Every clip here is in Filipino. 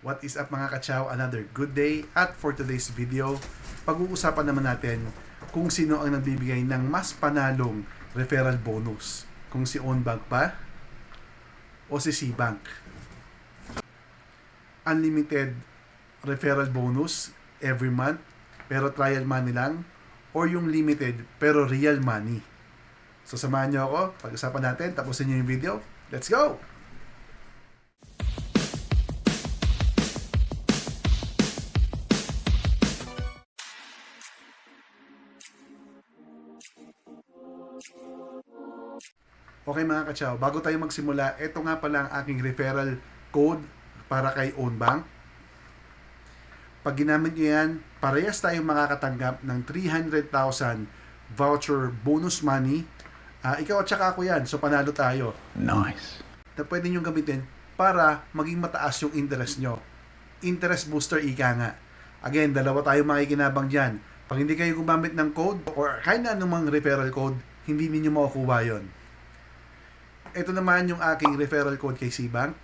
What is up mga kachaw? Another good day. At for today's video, pag-uusapan naman natin kung sino ang nagbibigay ng mas panalong referral bonus. Kung si OnBank ba o si CBank. Unlimited referral bonus every month pero trial money lang or yung limited pero real money. So samahan niyo ako, pag-usapan natin, tapusin niyo yung video. Let's go! Okay mga kachaw, bago tayo magsimula, ito nga pala ang aking referral code para kay OwnBank. Pag ginamit nyo yan, parehas tayong makakatanggap ng 300,000 voucher bonus money. Ah, ikaw at saka ako yan, so panalo tayo. Nice. Na pwede nyo gamitin para maging mataas yung interest nyo. Interest booster ika nga. Again, dalawa tayo makikinabang dyan. Pag hindi kayo gumamit ng code or kahit na anumang referral code, hindi ninyo makukuha yon. Ito naman yung aking referral code kay Cbank.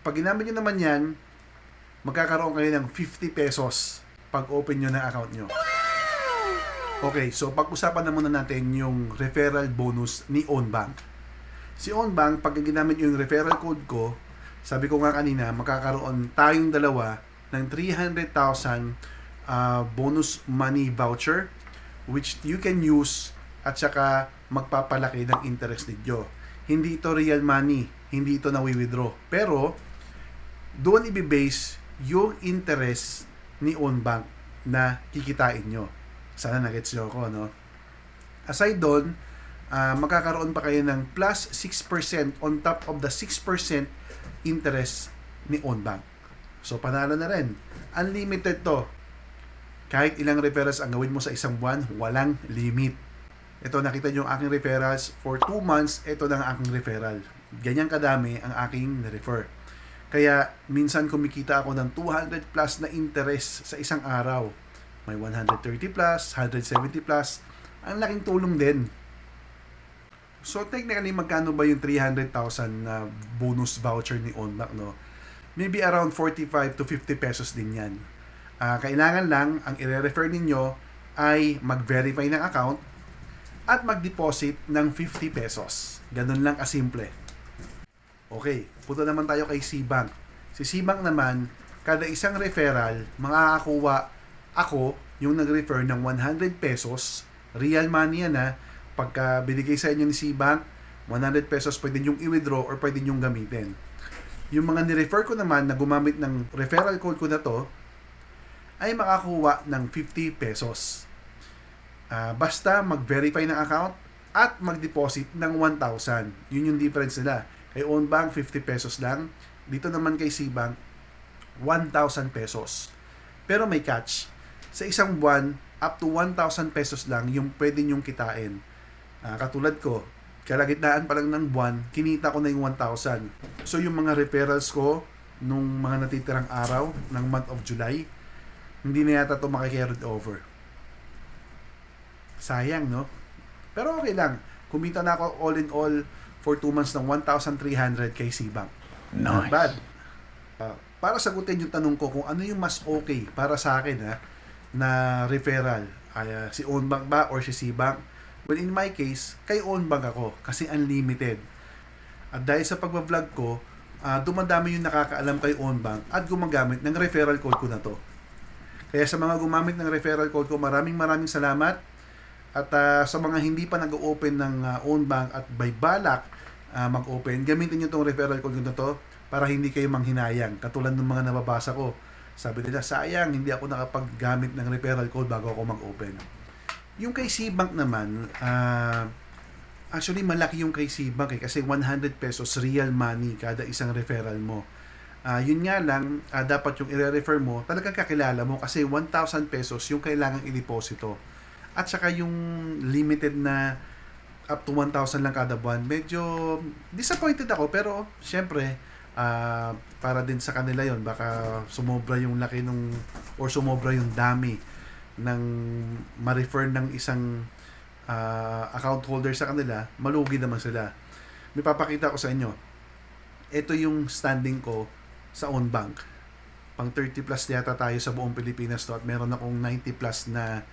Kapag ginamit nyo naman yan, magkakaroon kayo ng 50 pesos pag open nyo ng account nyo. Okay, so pag-usapan na muna natin yung referral bonus ni OnBank. Si OnBank, pag ginamit nyo yung referral code ko, sabi ko nga kanina, magkakaroon tayong dalawa ng 300,000 uh, bonus money voucher which you can use at saka magpapalaki ng interest ninyo. Hindi ito real money, hindi ito nawi-withdraw. Pero, doon ibibase yung interest ni OnBank na kikitain nyo. Sana nagets nyo ako, no? Aside doon, uh, magkakaroon pa kayo ng plus 6% on top of the 6% interest ni OnBank. So, panalo na rin. Unlimited to. Kahit ilang referrals ang gawin mo sa isang buwan, walang limit. Ito, nakita nyo ang aking referrals. For 2 months, ito na ang aking referral. Ganyan kadami ang aking refer. Kaya, minsan kumikita ako ng 200 plus na interest sa isang araw. May 130 plus, 170 plus. Ang laking tulong din. So, technically, magkano ba yung 300,000 na bonus voucher ni OnBank, no? Maybe around 45 to 50 pesos din yan. Uh, kailangan lang, ang i-refer ninyo ay mag-verify ng account at mag-deposit ng 50 pesos. Ganun lang kasimple. Okay, punta naman tayo kay Cbank. Si Cbank naman, kada isang referral, makakakuha ako yung nag-refer ng 100 pesos. Real money yan ha. Pagka binigay sa inyo ni Cbank, 100 pesos pwede nyong i-withdraw or pwede nyong gamitin. Yung mga ni-refer ko naman na gumamit ng referral code ko na to, ay makakuha ng 50 pesos. Uh, basta mag-verify ng account at mag-deposit ng 1,000. Yun yung difference nila. Kay OwnBank, 50 pesos lang. Dito naman kay Cbank, 1,000 pesos. Pero may catch. Sa isang buwan, up to 1,000 pesos lang yung pwede nyong kitain. Uh, katulad ko, kalagitnaan pa lang ng buwan, kinita ko na yung 1,000. So yung mga referrals ko nung mga natitirang araw ng month of July, hindi na yata ito makikarried over. Sayang, no? Pero okay lang. Kumita na ako all in all for 2 months ng 1,300 kay Cbank. Not Nice. bad. Uh, para sagutin yung tanong ko kung ano yung mas okay para sa akin ha, na referral. Ay, uh, si OnBank ba or si Cbank? Well, in my case, kay OnBank ako kasi unlimited. At dahil sa pagbablog ko, uh, dumadami yung nakakaalam kay OnBank at gumagamit ng referral code ko na to. Kaya sa mga gumamit ng referral code ko, maraming maraming salamat. At uh, sa mga hindi pa nag-open ng uh, own bank at by balak uh, mag-open, gamitin nyo itong referral code na to para hindi kayo manghinayang. Katulad ng mga nababasa ko. Sabi nila, sayang, hindi ako nakapaggamit ng referral code bago ako mag-open. Yung kay C-Bank naman, uh, actually malaki yung kay C-Bank eh, kasi 100 pesos real money kada isang referral mo. Uh, yun nga lang, uh, dapat yung i-refer mo, talagang kakilala mo kasi 1,000 pesos yung kailangang i-deposito at saka yung limited na up to 1,000 lang kada buwan, medyo disappointed ako pero syempre uh, para din sa kanila yon baka sumobra yung laki nung or sumobra yung dami ng ma-refer ng isang uh, account holder sa kanila, malugi naman sila. May papakita ko sa inyo. Ito yung standing ko sa own bank. Pang 30 plus yata tayo sa buong Pilipinas to at meron akong 90 plus na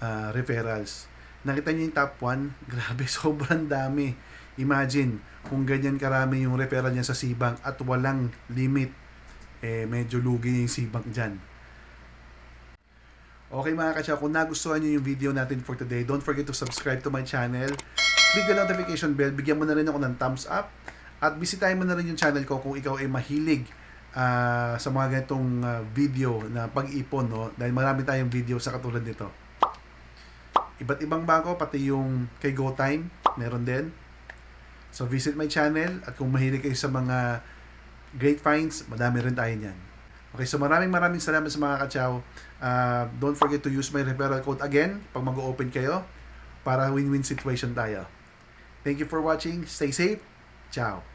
ah, referrals. Nakita niyo yung top 1? Grabe, sobrang dami. Imagine, kung ganyan karami yung referral niya sa Cbank at walang limit, eh medyo lugi yung Cbank dyan. Okay mga kachaw, kung nagustuhan nyo yung video natin for today, don't forget to subscribe to my channel. Click the notification bell, bigyan mo na rin ako ng thumbs up. At bisitahin mo na rin yung channel ko kung ikaw ay mahilig ah, sa mga ganitong ah, video na pag-ipon. No? Dahil marami tayong video sa katulad nito. Iba't ibang bangko, pati yung kay GoTime, meron din. So visit my channel at kung mahilig kayo sa mga great finds, madami rin tayo niyan. Okay, so maraming maraming salamat sa mga kachaw. Uh, don't forget to use my referral code again pag mag-open kayo para win-win situation tayo. Thank you for watching. Stay safe. Ciao.